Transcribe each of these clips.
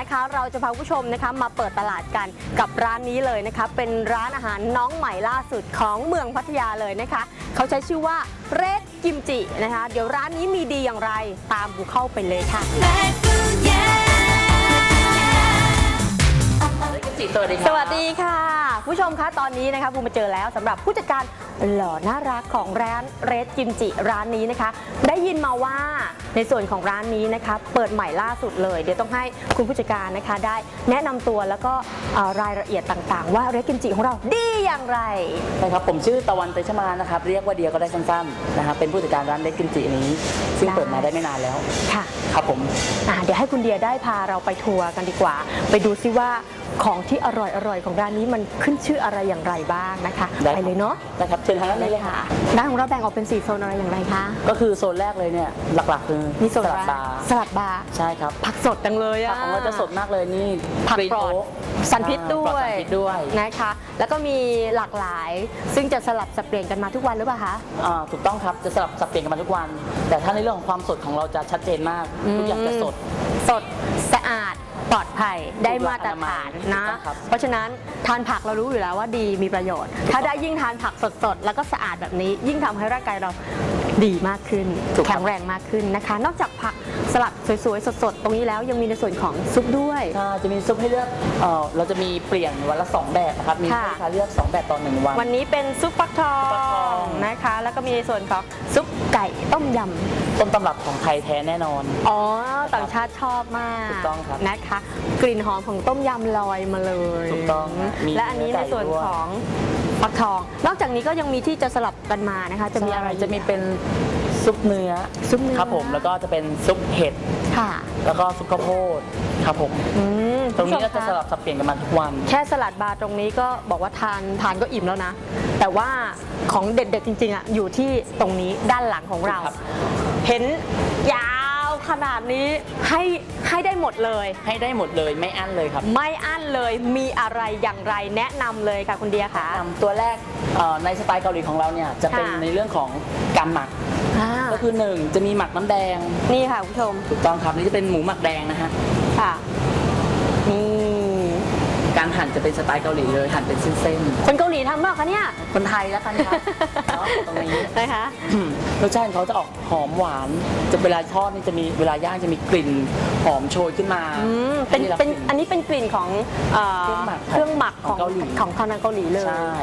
นะคะ เราจะพาคุณผู้ชมนะคะมาเปิดตลาดกันกับร้านนี้เลยนะคะ เป็นร้านอาหารน้องใหม่ล่าสุดของเมืองพัทยาเลยนะคะ เขาใช้ชื่อว่าเรดกิมจินะคะ เดี๋ยวร้านนี้มีดีอย่างไรตามบูเข้าไปเลยค่ะสวัสดีสวัสดีค่ะ ผู้ชมคะตอนนี้นะคะบูมาเจอแล้วสำหรับผู้จัดการหล่อน่ารักของร้านเรดกิมจิร้านนี้นะคะ ได้ยินมาว่าในส่วนของร้านนี้นะคะ เปิดใหม่ล่าสุดเลย เดี๋ยวต้องให้คุณผู้จัดการนะคะ ได้แนะนำตัวแล้วก็เอ่อรายละเอียดต่างๆ ว่าเรดกิมจิของเราดีอย่างไร ใช่ครับ ผมชื่อตะวันเตชมานะครับ เรียกว่าเดียก็ได้สั้นๆนะครับเป็นผู้จัดการร้านเล็กกิมจินี้ ซึ่งได้ เปิดมาได้ไม่นานแล้ว ค่ะ ครับผม อะเดี๋ยวให้คุณเดียได้พาเราไปทัวร์กันดีกว่า ไปดูซิว่า ของที่อร่อยๆของร้านนี้มันขึ้นชื่ออะไรอย่างไรบ้างนะคะได้ ไปเลยเนาะนะครับเชิญทางด้านนี้เลยค่ะ ร้านของเราแบ่งออกเป็นสี่โซนอะไรอย่างไรคะก็คือโซนแรกเลยเนี่ยหลักๆคือมีโซนสลัดอะไรบาร์สลัดบาร์ใช่ครับผักสดจังเลยผัอะ กของเราจะสดมากเลยนี่ ผักกรีนปลอดโอ๊คสันพิษด้ปลอวดยสารพิษด้วยนะคะ แล้วก็มีหลากหลาย ซึ่งจะสลับสับเปลี่ยนกันมาทุกวันหรือเปล่าคะ อ่าถูกต้องครับจะสลับสับเปลี่ยนกันมาทุกวัน แต่ถ้าในเรื่องของความสดของเราจะชัดเจนมากอืมทุกอย่างจะสด สดสะอาด ปลอดภัยได้มาตรฐานนะถูกต้องครับเพราะฉะนั้นทานผักเรารู้อยู่แล้วว่าดีมีประโยชน์ ถ้าได้ยิ่งทานผักสดๆ แล้วก็สะอาดแบบนี้ ยิ่งทำให้ร่างกายเราดีมากขึ้นถูกครับแข็งแรงมากขึ้นนะคะ นอกจากผักสลัดสวยๆ สดๆ ตรงนี้แล้วยังมีในส่วนของซุปด้วยใช่จะมีซุปให้เลือกเอ่อเราจะมีเปลี่ยนวันละสองแบบนะครับ มีค่ะให้ลูกค้าเลือกสองแบบต่อหนึ่งวัน วันนี้เป็นซุปฟักทอซุปฟักทองงนะคะ แล้วก็มีในส่วนของซุปไก่ต้มยำ ต้นตำรับของไทยแท้แน่นอน อ๋อ ต่างชาติชอบมากถูกต้องครับนะคะ กลิ่นหอมของต้มยำลอยมาเลยถูกต้องฮะมีและอันนี้ในส่วนเนื้อไก่ด้วยของฟักทอง นอกจากนี้ก็ยังมีที่จะสลับกันมานะคะ จะมีอะไรใช่จะมีเป็น ซุปเนื้อซุปเนื้อ ครับผมแล้วก็จะเป็นซุปเห็ดค่ะแล้วก็ซุปข้าวโพดครับผม อืมตรงนี้ผู้ก็ชจะมสคลับสับเปลี่ยนกันมาทุกวัน แค่สลัดบาร์ตรงนี้ก็บอกว่าทานทานก็อิ่มแล้วนะ แต่ว่าของเด็ดๆจริงๆอะอยู่ที่ตรงนี้ด้านหลังของเรา ครับ เห็นยาวขนาดนี้ให้ให้ได้หมดเลย ให้ได้หมดเลยไม่อั้นเลยครับไม่อั้นเลยมีอะไรอย่างไรแนะนำเลยค่ะคุณเดียค่ะนำตัวแรกเอ่อในสไตล์เกาหลีของเราเนี่ยจะเป็นค่ะ ในเรื่องของการหมักอ่า ก็คือหนึ่งจะมีหมักน้ำแดงนี่ค่ะคุณผู้ชมถูกต้องครับนี่จะเป็นหมูหมักแดงนะฮะค่ะ นี่ การหั่นจะเป็นสไตล์เกาหลีเลยหั่นเป็นเส้นคนเกาหลีทำเปล่าคะเนี่ย ๆคนไทยแล้วกันครับ เนาะตรงนี้ นะคะ อืมรสชาติของเขาจะออกหอมหวาน จะเวลาทอดนี่จะมีเวลาย่างจะมีกลิ่นหอมโชยขึ้นมาอืมเป็นให้ได้รับเป็นกลิ่ อันนี้เป็นกลิ่นของเอ่อเครื่องหมักเครื่องหมักของของเกาหลี ของทางเกาหลีเลย ใช่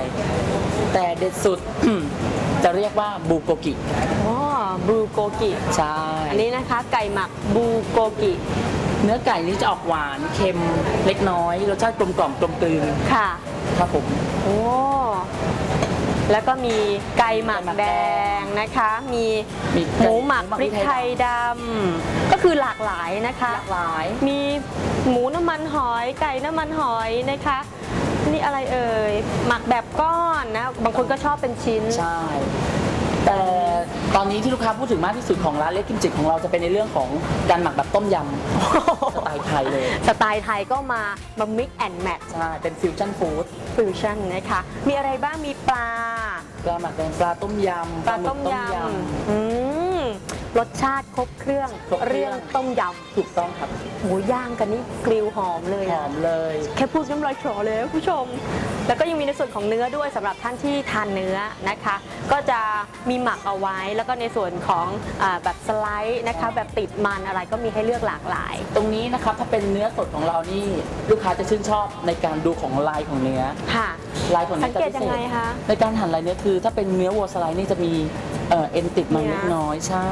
แต่เด็ดสุด จะเรียกว่าบูโกกิอ๋อ บูโกกิใช่อันนี้นะคะไก่หมักบูโกกิ เนื้อไก่นี้จะออกหวานเค็มเล็กน้อยรสชาติกลมกล่อมกลมกลืนค่ะ ครับผม โอ้แล้วก็มีไก่หมักไก่หมักแดแดงนะคะ มีมีหมูหมักหมูหมักพริกไทยดำก็คือหลากหลายนะคะหลากหลาย มีหมูน้ำมันหอยไก่น้ำมันหอยนะคะ นี่อะไรเอ่ยหมักแบบก้อนนะ บางคนก็ชอบเป็นชิ้น ใช่ แต่ ตอนนี้ที่ลูกค้าพูดถึงมากที่สุดของร้านเล็กกิมจิของเราจะเป็นในเรื่องของการหมักแบบต้มยำสไตล์ไทยเลยสไตล์ไทยก็มามา mix and match ใช่เป็นฟิวชั่นฟู้ด fusion นะคะ มีอะไรบ้างมีปลาปลาหมักแดงปลาต้มยำปลาหมึกต้มยำอืม รสชาติครบเครื่องครบเครื่องเรื่องต้มยถูกต้องครับำหมูย่างกันนี่กริวหอมเลยหอะ อมเลย แค่พูดน้ำลายฉอเลยคุณผู้ชม แล้วก็ยังมีในส่วนของเนื้อด้วยสำหรับท่านที่ทานเนื้อนะคะ ก็จะมีหมักเอาไว้ แล้วก็ในส่วนของอาแบบสไลด์นะคะแบบติดมันอะไรก็มีให้เลือกหลากหลาย ตรงนี้นะครับถ้าเป็นเนื้อสดของเรานี่ลูกค้าจะชื่นชอบในการดูของลายของเนื้อ ค่ะ ลายของเนื้สัองจะเกตพิยัเศงไงษคะ ในการหั่นลายเนื้อคือ ถ้าเป็นเนื้อวัวสไลด์นี่จะมี เอ่อเอ็นติดมันเนี่ยเล็กน้อยใช่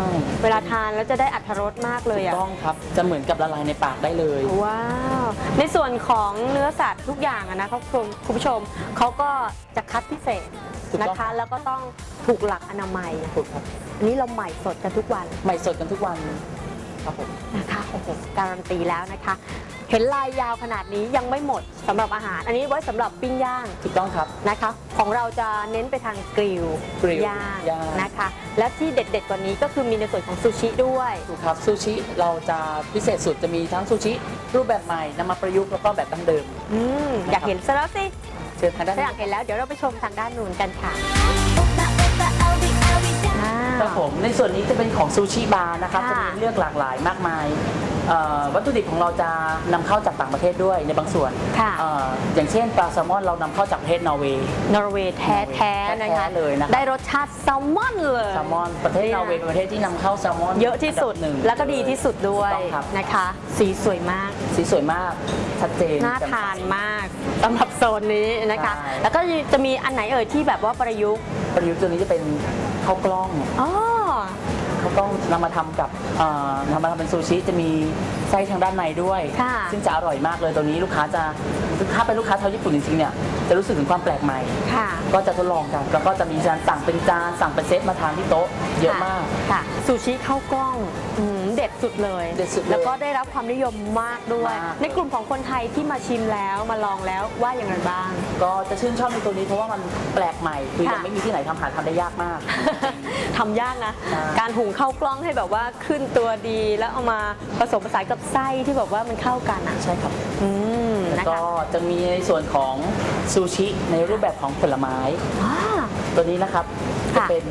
เวลาทานแล้วจะได้อัตรสมากเลยถูกอะต้องครับจะเหมือนกับละลายในปากได้เลย ว้าว ในส่วนของเนื้อสัตว์ทุกอย่างอะนะครับคุณคุณผู้ชมเขาก็จะคัดพิเศษถูกต้อง นะคะ แล้วก็ต้องถูกหลักอนามัย ถูกครับอันนี้เราใหม่สดกันทุกวันใหม่สดกันทุกวันครับผม นะคะโอ้โหการันตีแล้วนะคะ เห็นลายยาวขนาดนี้ยังไม่หมดสำหรับอาหาร อันนี้ไว้สำหรับปิ้งย่างถูกต้องครับ นะคะ ของเราจะเน้นไปทางกริลกริลย่างย่าง นะคะ และที่เด็ดๆกว่านี้ก็คือมีในส่วนของซูชิด้วย ถูกครับซูชิเราจะพิเศษสุดจะมีทั้งซูชิ รูปแบบใหม่นำมาประยุกต์แล้วก็แบบดั้งเดิม อืมอยากเห็นซะแล้วสิเชิญทางด้านถ้าอนี้ ยากเห็นแล้วเดี๋ยวเราไปชมทางด้านนู้นกันค่ะอ่า ครับผมในส่วนนี้จะเป็นของซูชิบาร์นะครับค่ะจะมีเลือกหลากหลายมากมายเอ่อวัตถุดิบของเราจะนำเข้าจากต่างประเทศด้วยในบางส่วนค่ะเอ่ออย่างเช่นปลาแซลมอนเรานำเข้าจากประเทศนอร์เวย์ นอร์เวย์แท้ๆนะคะแท้ๆเลยนะครับ ได้รสชาติแซลมอนเลย แซลมอนประเทศนอร์เวย์เป็นประเทศที่นำเข้าแซลมอนเยอะที่สุด นบหนึ่งแล้วก็ดีที่สุดด้วยถูกต้องครับนะคะ สีสวยมาก สีสวยมากชัดเจน น่าแจ่มใสทานมากสำหรับโซนนี้นะคะ ใช่ แล้วก็จะมีอันไหนเอ่ยที่แบบว่าประยุกต์ ประยุกต์ตัวนี้จะเป็น ข้าวกล้องอ๋อ ข้าวกล้องนำมาทำกับเอ่อนำมาทำเป็นซูชิจะมีไส้ทางด้านในด้วย ค่ะ ซึ่งจะอร่อยมากเลยตัวนี้ลูกค้าจะถ้าเป็นลูกค้าชาวญี่ปุ่นจริงๆเนี่ยจะรู้สึกถึงความแปลกใหม่ ค่ะ ก็จะทดลองกันแล้วก็จะมีการสั่งเป็นจานสั่งเป็นเซตมาทานที่โต๊ะเยอะมาก ค่ะซูชิข้าวกล้องอืมเด็ดสุดเลยเด็ดสุดเลยแล้วก็ได้รับความนิยมมากด้วย มาก ในกลุ่มของคนไทยที่มาชิมแล้วมาลองแล้วว่าอย่างไรบ้าง ก็จะชื่นชอบในตัวนี้เพราะว่ามันแปลกใหม่ คือค่ะยังไม่มีที่ไหนทำหาทำได้ยากมาก ทำยากนะ ใช่ การหุงข้าวกล้องให้แบบว่าขึ้นตัวดี แล้วเอามาผสมผสานกับไส้ที่แบบว่ามันเข้ากันอะ ใช่ครับอืมแล้วนะก็คะจะมีในส่วนของซูชิในรูปแบบของผลไม้ว้าตัวนี้นะครับจะค่ะ เป็น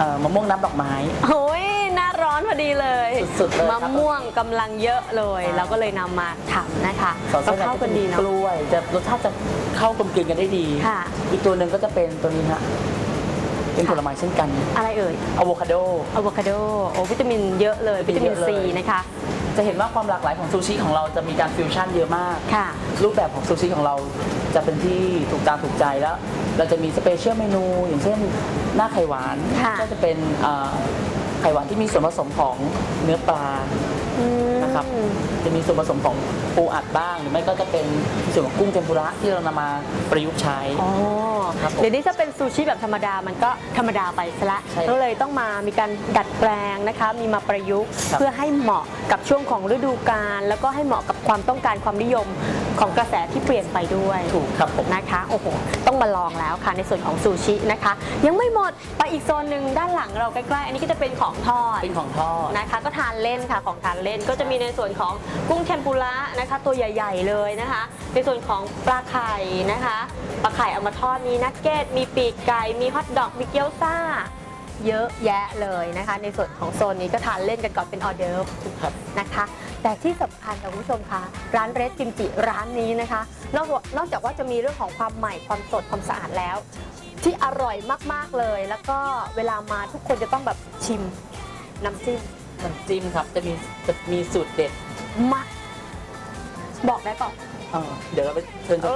เอ่อมะม่วงน้ำดอกไม้ โอ้ยหน้าร้อนพอดีเลยสุดๆเลยครัมะบม่วงกำลังเยอะเลยใช่เราก็เลยนำมาทำนะคะสอดไส้ก็ในเข้าก็กัจะนมีดีเนาะ กล้วยจะรสชาติจะเข้ากลมกลืนกันได้ดี ค่ะ อีกตัวหนึ่งก็จะเป็นตัวนี้ฮะเป็นผลไม้เช่นกันอะไรเอ่ยอะโวคาโด อะโวคาโดโอ้วิตามินเยอะเลยวิวิตาตามิมินนเยอะเลย ซีนะคะ จะเห็นว่าความหลากหลายของซูชิของเราจะมีการฟิวชั่นเยอะมาก ค่ะ รูปแบบของซูชิของเราจะเป็นที่ถูกตาถูกใจแล้ว เราจะมีสเปเชียลเมนู อย่างเช่นหน้าไข่หวาน ค่ะ ก็จะเป็นเอ่อไข่หวานที่มีส่วนผสมของเนื้อปลาอืม นะครับ จะมีส่วนผสมของปูอัดบ้าง หรือไม่ก็จะเป็นส่วนของกุ้งเทมปุระที่เรานำมาประยุกต์ใช้อ๋อครับผม เดี๋ยวนี้ถ้าเป็นซูชิแบบธรรมดามันก็ธรรมดาไปซะละใช่ก็เลยต้องมามีการดัดแปลงนะคะ มีมาประยุกต์ครับ เพื่อให้เหมาะกับช่วงของฤดูกาลแล้วก็ให้เหมาะกับความต้องการความนิยม ของกระแสที่เปลี่ยนไปด้วยถูกครับผมนะคะโอ้โหต้องมาลองแล้วค่ะในส่วนของซูชินะคะ ยังไม่หมดไปอีกโซนหนึ่งด้านหลังเราใกล้ๆ อันนี้ก็จะเป็นของทอดเป็นของทอดนะคะ ก็ทานเล่นค่ะของทานเล่นก็จะมีในส่วนของกุ้งเทมปุระนะคะ ตัวใหญ่ ๆ เลยนะคะ ในส่วนของปลาไข่นะคะปลาไข่เอามาทอดมีนักเก็ตมีปีกไก่มีฮอทดอกมีเกี๊ยวซ่าเยอะแยะเลยนะคะ ในส่วนของโซนนี้ก็ทานเล่นกันก่อนเป็นออเดิร์ฟครับนะคะ แต่ที่สำคัญค่ะคุณผู้ชมคะร้านเรสกิมจิร้านนี้นะคะนอกนอกจากว่าจะมีเรื่องของความใหม่ความสดความสะอาดแล้ว ที่อร่อยมากๆเลย แล้วก็เวลามาทุกคนจะต้องแบบชิมน้ำจิ้มน้ำจิ้มครับจะมีจะมีสูตรเด็ดมากบอกได้เปล่าเออเดี๋ยวเราไปเชิญชเอ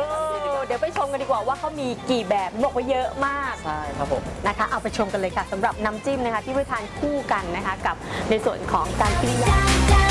มอเดี๋ยวไปชมกันดีกว่าว่าเขามีกี่แบบบอกว่าเยอะมากใช่ครับผมนะคะเอาไปชมกันเลยค่ะสำหรับน้ำจิ้มนะคะที่ไว้ทานคู่กันนะคะกับในส่วนของการปิ้งย่าง